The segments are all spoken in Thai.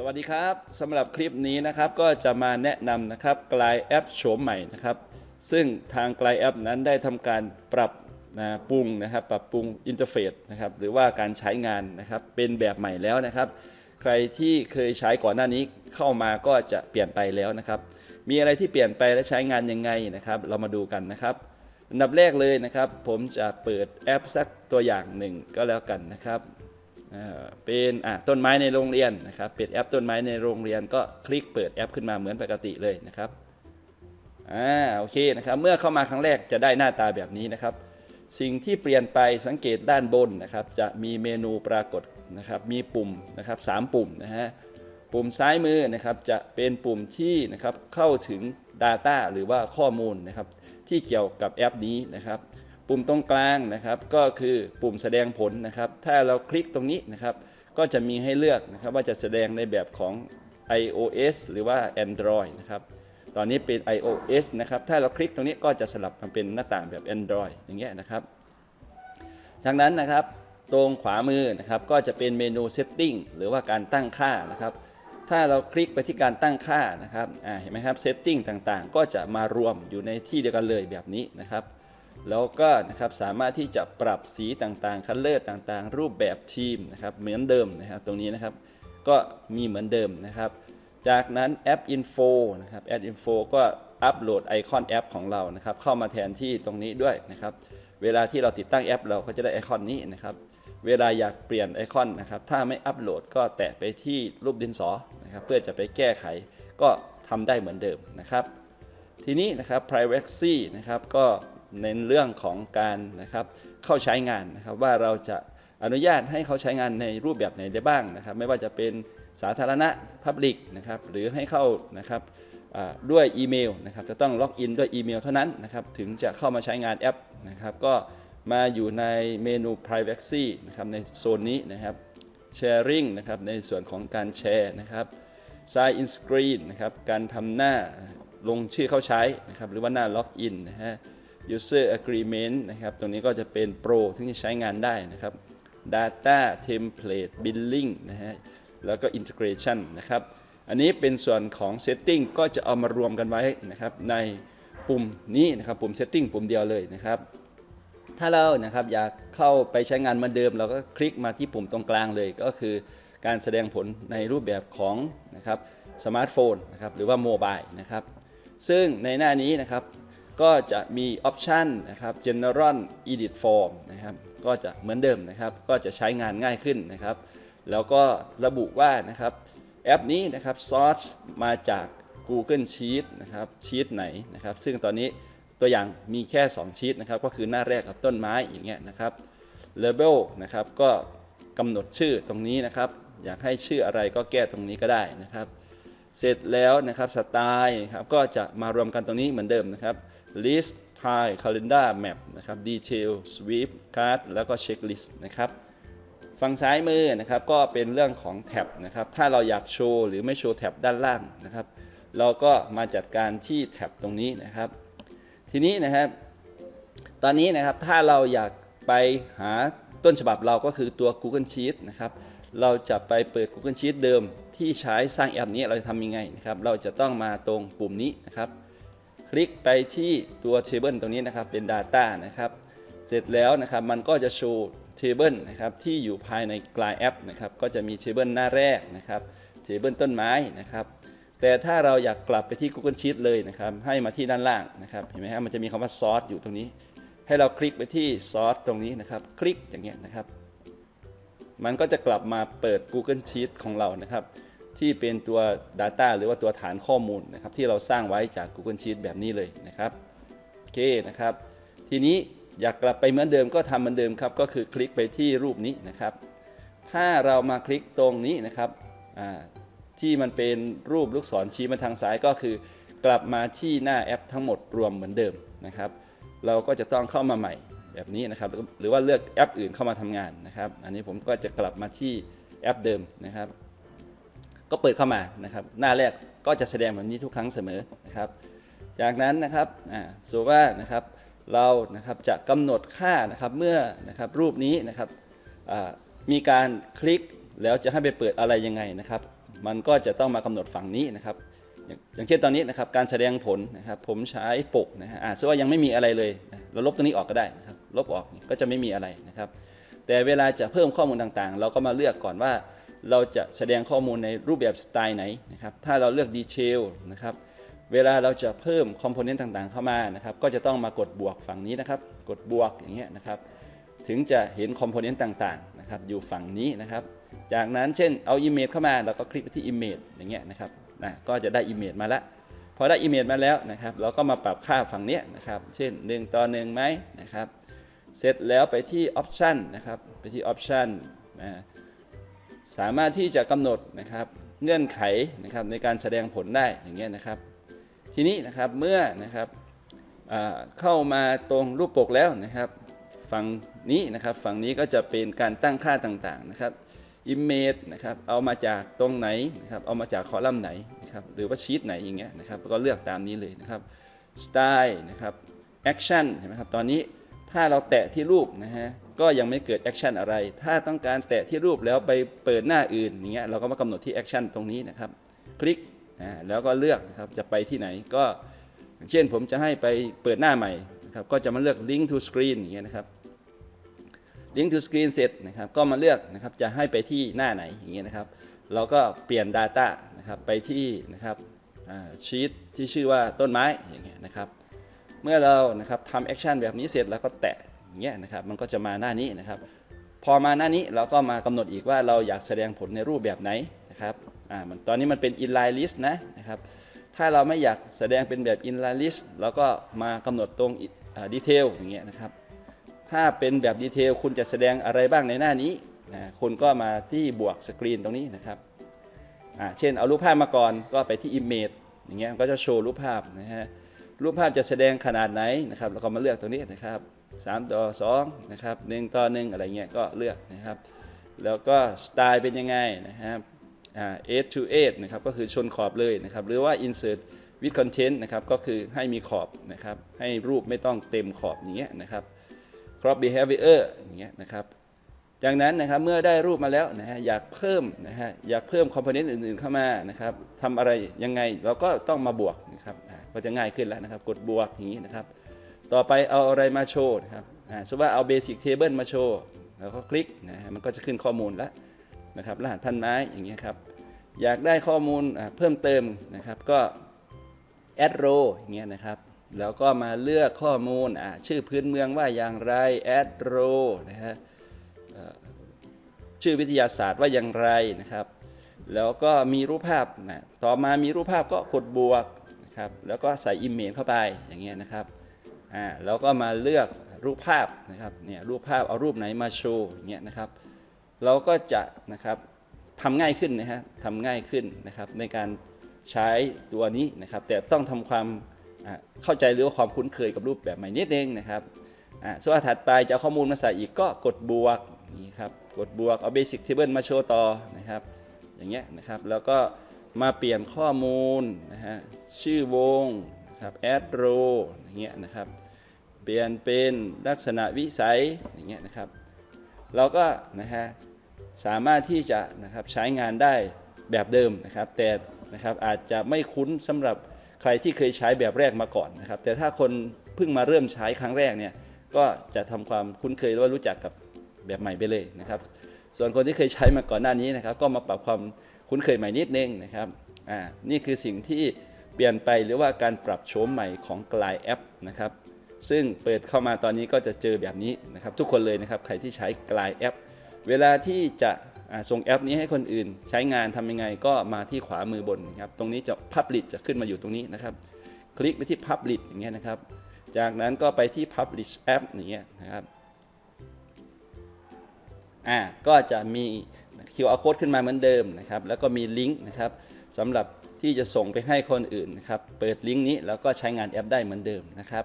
สวัสดีครับสำหรับคลิปนี้นะครับก็จะมาแนะนำนะครับกลายแอปโฉมใหม่นะครับ ซึ่งทางกลายแอปนั้นได้ทำการปรับนะปรุงนะครับ ปรับปรุงอินเทอร์เฟซนะครับหรือว่าการใช้งานนะครับเป็นแบบใหม่แล้วนะครับ ใครที่เคยใช้ก่อนหน้านี้เข้ามาก็จะเปลี่ยนไปแล้วนะครับ มีอะไรที่เปลี่ยนไปและใช้งานยังไงนะครับ เรามาดูกันนะครับอันดับแรกเลยนะครับ ผมจะเปิดแอปสักตัวอย่างหนึ่งก็แล้วกันนะครับ เป็นต้นไม้ในโรงเรียนนะครับเป็นแอปต้นไม้ในโรงเรียนก็คลิกเปิดแอปขึ้นมาเหมือนปกติเลยนะครับอ่าโอเคนะครับเมื่อเข้ามาครั้งแรกจะได้หน้าตาแบบนี้นะครับ สิ่งที่เปลี่ยนไปสังเกตด้านบนนะครับ จะมีเมนูปรากฏนะครับมีปุ่มนะครับสามปุ่มนะฮะปุ่มซ้ายมือนะครับจะเป็นปุ่มที่นะครับเข้าถึง Data หรือว่าข้อมูลนะครับที่เกี่ยวกับแอปนี้นะครับ ปุ่มตรงกลางนะครับก็คือปุ่มแสดงผลนะครับ ถ้าเราคลิกตรงนี้นะครับ ก็จะมีให้เลือกนะครับว่าจะแสดงในแบบของ iOS หรือว่า Android นะครับ ตอนนี้เป็น iOS นะครับ ถ้าเราคลิกตรงนี้ก็จะสลับมาเป็นหน้าต่างแบบ Android อย่างเงี้ยนะครับจากนั้นนะครับตรงขวามือนะครับก็จะเป็นเมนู Setting หรือว่าการตั้งค่านะครับ ถ้าเราคลิกไปที่การตั้งค่านะครับอ่าเห็นไหมครับ Setting ต่างๆ ก็จะมารวมอยู่ในที่เดียวกันเลยแบบนี้นะครับ แล้วก็นะครับสามารถที่จะปรับสีต่างๆ คัลเลอร์ต่างๆ รูปแบบทีมนะครับเหมือนเดิมนะครับตรงนี้นะครับก็มีเหมือนเดิมนะครับ จากนั้นแอป Info นะครับแอป Info ก็อัปโหลดไอคอนแอปของเรานะครับเข้ามาแทนที่ตรงนี้ด้วยนะครับเวลาที่เราติดตั้งแอป เราก็จะได้ไอคอนนี้นะครับเวลาอยากเปลี่ยนไอคอนนะครับถ้าไม่อัปโหลดก็แตะไปที่รูปดินสอนะครับเพื่อจะไปแก้ไขก็ทำได้เหมือนเดิมนะครับ ทีนี้นะครับ privacy นะครับก็ เน้นเรื่องของการนะครับเข้าใช้งานนะครับว่าเราจะอนุญาตให้เขาใช้งานในรูปแบบไหนได้บ้างนะครับ ไม่ว่าจะเป็นสาธารณะ Public นะครับหรือให้เข้านะครับด้วยอีเมลนะครับจะต้องล็อกอินด้วยอีเมลเท่านั้นนะครับถึงจะเข้ามาใช้งานแอปนะครับก็มาอยู่ในเมนู privacy นะครับในโซนนี้นะครับ sharing นะครับในส่วนของการแชร์นะครับ sign in screen นะครับการทำหน้าลงชื่อเข้าใช้นะครับหรือว่าหน้าล็อกอินนะฮะ user agreement นะครับ ตรงนี้ก็จะเป็นโปรที่จะใช้งานได้นะครับ data template billing นะฮะ แล้วก็ integration นะครับ อันนี้เป็นส่วนของ setting ก็จะเอามารวมกันไว้นะครับ ในปุ่มนี้นะครับ ปุ่ม setting ปุ่มเดียวเลยนะครับ ถ้าเรานะครับอยากเข้าไปใช้งานเหมือนเดิม เราก็คลิกมาที่ปุ่มตรงกลางเลยก็คือการแสดงผลในรูปแบบของนะครับสมาร์ทโฟนนะครับหรือว่าโมบายนะครับซึ่งในหน้านี้นะครับ ก็จะมีออปชันนะครับ General Edit Form นะครับก็จะเหมือนเดิมนะครับ ก็จะใช้งานง่ายขึ้นนะครับ แล้วก็ระบุว่านะครับแอปนี้นะครับซอสมาจาก Google Sheet นะครับชีตไหนนะครับ ซึ่งตอนนี้ตัวอย่างมีแค่ 2 ชีตนะครับ ก็คือหน้าแรกกับต้นไม้อย่างเงี้ยนะครับ Label นะครับก็กำหนดชื่อตรงนี้นะครับ อยากให้ชื่ออะไรก็แก้ตรงนี้ก็ได้นะครับ เสร็จแล้วนะครับสไตล์ครับก็จะมารวมกันตรงนี้เหมือนเดิมนะครับ list tile calendar map นะครับ detail sweep card แล้วก็ checklist นะครับฝั่งซ้ายมือนะครับก็เป็นเรื่องของแท็บนะครับถ้าเราอยากโชว์หรือไม่โชว์แท็บด้านล่างนะครับ เราก็มาจัดการที่แท็บตรงนี้นะครับ ทีนี้นะครับ ตอนนี้นะครับถ้าเราอยากไปหาต้นฉบับเราก็คือตัว Google Sheet นะครับ เราจะไปเปิด Google Sheets เดิมที่ใช้สร้างแอปนี้เราจะทำยังไงนะครับ เราจะต้องมาตรงปุ่มนี้นะครับ คลิกไปที่ตัว Table ตรงนี้นะครับเป็น Data นะครับ เสร็จแล้วนะครับมันก็จะโชว์ Table นะครับที่อยู่ภายในกลายแอปนะครับก็จะมี Table หน้าแรกนะครับ Table ต้นไม้นะครับแต่ถ้าเราอยากกลับไปที่ Google Sheets เลยนะครับ ให้มาที่ด้านล่างนะครับ เห็นไหมฮะมันจะมีคำว่า Source อยู่ตรงนี้ ให้เราคลิกไปที่ Source ตรงนี้นะครับ คลิกอย่างเงี้ยนะครับ มันก็จะกลับมาเปิด Google Sheet ของเรานะครับ ที่เป็นตัว Data หรือว่าตัวฐานข้อมูลนะครับ ที่เราสร้างไว้จาก Google Sheet แบบนี้เลยนะครับโอเคนะครับ ทีนี้อยากกลับไปเหมือนเดิมก็ทำเหมือนเดิมครับ ก็คือคลิกไปที่รูปนี้นะครับ ถ้าเรามาคลิกตรงนี้นะครับที่มันเป็นรูปลูกศรชี้มาทางซ้ายก็คือ กลับมาที่หน้าแอปทั้งหมดรวมเหมือนเดิมนะครับ เราก็จะต้องเข้ามาใหม่ แบบนี้นะครับหรือว่าเลือกแอปอื่นเข้ามาทำงานนะครับ อันนี้ผมก็จะกลับมาที่แอปเดิมนะครับ ก็เปิดเข้ามานะครับ หน้าแรกก็จะแสดงแบบนี้ทุกครั้งเสมอนะครับ จากนั้นนะครับอ่าสมมติว่านะครับเรานะครับจะกำหนดค่านะครับเมื่อนะครับรูปนี้นะครับมีการคลิกแล้วจะให้ไปเปิดอะไรยังไงนะครับ มันก็จะต้องมากำหนดฝั่งนี้นะครับอย่างอย่างเช่นตอนนี้นะครับการแสดงผลนะครับผมใช้ปกนะฮะอ่าซึ่งว่ายังไม่มีอะไรเลยนะ เราลบตรงนี้ออกก็ได้นะครับลบออกก็จะไม่มีอะไรนะครับ แต่เวลาจะเพิ่มข้อมูลต่างๆ เราก็มาเลือกก่อนว่า เราจะแสดงข้อมูลในรูปแบบสไตล์ไหนนะครับถ้าเราเลือกดีเทลนะครับเวลาเราจะเพิ่มคอมโพเนนต์ต่างๆ เข้ามานะครับก็จะต้องมากดบวกฝั่งนี้นะครับกดบวกอย่างเงี้ยนะครับถึงจะเห็นคอมโพเนนต์ต่างๆนะครับอยู่ฝั่งนี้นะครับ จากนั้นเช่นเอา Image เข้ามาเราก็คลิกไปที่ Image อย่างเงี้ยนะครับนะก็จะได้ Image มาแล้ว พอได้ Image มาแล้วนะครับ เราก็มาปรับค่าฝั่งนี้นะครับ เช่น 1 ต่อ1ไหมนะครับ เสร็จแล้วไปที่ Option นะครับ ไปที่ Option นะสามารถที่จะกำหนดนะครับเงื่อนไขนะครับในการแสดงผลได้อย่างเงี้ยนะครับ ทีนี้นะครับเมื่อนะครับเข้ามาตรงรูปปกแล้วนะครับฝั่งนี้นะครับฝั่งนี้ก็จะเป็นการตั้งค่าต่างๆนะครับ Image นะครับเอามาจากตรงไหนนะครับเอามาจากคอลัมน์ไหน นะครับหรือว่าชีตไหนอย่างเงี้ยนะครับก็เลือกตามนี้เลยนะครับ Style นะครับ Action เห็นไหมครับตอนนี้ถ้าเราแตะที่รูปนะฮะก็ยังไม่เกิด Action อะไร ถ้าต้องการแตะที่รูปแล้วไปเปิดหน้าอื่นอย่างเงี้ยเราก็มากำหนดที่ Action ตรงนี้นะครับ คลิกนะแล้วก็เลือกนะครับจะไปที่ไหนก็เช่นผมจะให้ไปเปิดหน้าใหม่นะครับก็จะมาเลือก Link to Screen อย่างเงี้ยนะครับ Link to Screen เสร็จนะครับก็มาเลือกนะครับจะให้ไปที่หน้าไหนอย่างเงี้ยนะครับ เราก็เปลี่ยน Data นะครับไปที่นะครับชีตที่ชื่อว่าต้นไม้อย่างเงี้ยนะครับเมื่อเรานะครับทำแอคชั่นแบบนี้เสร็จแล้วก็แตะอย่างเงี้ยนะครับมันก็จะมาหน้านี้นะครับ พอมาหน้านี้เราก็มากำหนดอีกว่าเราอยากแสดงผลในรูปแบบไหนนะครับอ่ามันตอนนี้มันเป็น inline list นะนะครับถ้าเราไม่อยากแสดงเป็นแบบ inline list เราก็มากำหนดตรงดีเทลอย่างเงี้ยนะครับถ้าเป็นแบบดีเทลคุณจะแสดงอะไรบ้างในหน้านี้ นะคุณก็มาที่บวกสกรีนตรงนี้นะครับเช่นเอารูปภาพมาก่อนก็ไปที่ Image อย่างเงี้ยก็จะโชว์รูปภาพนะฮะรูปภาพจะแสดงขนาดไหนนะครับเราก็มาเลือกตรงนี้นะครับ3ต่อ2นะครับ1ต่อ1อะไรเงี้ยก็เลือกนะครับ แล้วก็สไตล์เป็นยังไงนะครับอ่า8 to 8นะครับก็คือชนขอบเลยนะครับหรือว่า insert with content นะครับก็คือให้มีขอบนะครับให้รูปไม่ต้องเต็มขอบอย่างเงี้ยนะครับ crop behavior อย่างเงี้ยนะครับ จากนั้นนะครับเมื่อได้รูปมาแล้วนะฮะอยากเพิ่มนะฮะอยากเพิ่มคอมโพเนนต์อื่นๆเข้ามานะครับทำอะไรยังไงเราก็ต้องมาบวกนะครับก็จะง่ายขึ้นแล้วนะครับกดบวกอย่างนี้นะครับ ต่อไปเอาอะไรมาโชว์นะครับอ่าสมมติว่าเอา basic table มาโชว์แล้วก็คลิกนะฮะมันก็จะขึ้นข้อมูลแล้วนะครับรหัสพันไม้อย่างเงี้ยครับอยากได้ข้อมูลเพิ่มเติมนะครับก็ add row อย่างเงี้ยนะครับแล้วก็มาเลือกข้อมูลอ่าชื่อพื้นเมืองว่าอย่างไร add row นะฮะ ชื่อวิทยาศาสตร์ว่าอย่างไรนะครับ แล้วก็มีรูปภาพนะต่อมามีรูปภาพก็กดบวกนะครับแล้วก็ใส่อิมเมจเข้าไปอย่างเงี้ยนะครับอ่าแล้วก็มาเลือกรูปภาพนะครับเนี่ยรูปภาพเอารูปไหนมาโชว์อย่างเงี้ยนะครับ เราก็จะนะครับทำง่ายขึ้นนะฮะทำง่ายขึ้นนะครับในการใช้ตัวนี้นะครับ แต่ต้องทำความเข้าใจหรือว่าความคุ้นเคยกับรูปแบบใหม่นิดนึงนะครับอ่าส่วนถัดไปจะข้อมูลมาใส่อีกก็กดบวก นี่ครับกดบวกเอา basic table มาโชว์ต่อนะครับ อย่างเงี้ยนะครับแล้วก็มาเปลี่ยนข้อมูลนะฮะชื่อวงนะครับ add row อย่างเงี้ยนะครับ เปลี่ยนเป็นลักษณะวิสัยอย่างเงี้ยนะครับ เราก็นะฮะสามารถที่จะนะครับใช้งานได้แบบเดิมนะครับ แต่นะครับอาจจะไม่คุ้นสำหรับใครที่เคยใช้แบบแรกมาก่อนนะครับ แต่ถ้าคนเพิ่งมาเริ่มใช้ครั้งแรกเนี่ยก็จะทำความคุ้นเคยหรือว่ารู้จักกับ แบบใหม่ไปเลยนะครับ ส่วนคนที่เคยใช้มาก่อนหน้านี้นะครับ ก็มาปรับความคุ้นเคยใหม่นิดนึงนะครับอ่านี่คือสิ่งที่เปลี่ยนไปหรือว่าการปรับโฉมใหม่ของกลายแอปนะครับ ซึ่งเปิดเข้ามาตอนนี้ก็จะเจอแบบนี้นะครับ ทุกคนเลยนะครับใครที่ใช้กลายแอป เวลาที่จะส่งแอปนี้ให้คนอื่น ใช้งานทำยังไงก็มาที่ขวามือบนนะครับ ตรงนี้จะ Publish จะขึ้นมาอยู่ตรงนี้นะครับ คลิกไปที่ Publish อย่างเงี้ยนะครับ จากนั้นก็ไปที่ Publish App อย่างเงี้ยนะครับ อ่าก็จะมี QR code ขึ้นมาเหมือนเดิมนะครับแล้วก็มีลิงก์นะครับสำหรับที่จะส่งไปให้คนอื่นนะครับเปิดลิงก์นี้แล้วก็ใช้งานแอปได้เหมือนเดิมนะครับ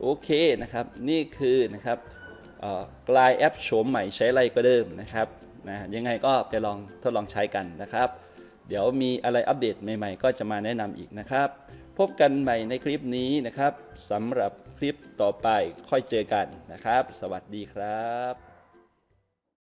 โอเคนะครับนี่คือนะครับกลายแอปโฉมใหม่ใช้ไรก็เดิมนะครับนะยังไงก็ไปลองทดลองใช้กันนะครับ เดี๋ยวมีอะไรอัปเดตใหม่ๆ ก็จะมาแนะนำอีกนะครับ พบกันใหม่ในคลิปนี้นะครับสำหรับคลิปต่อไปค่อยเจอกันนะครับ สวัสดีครับ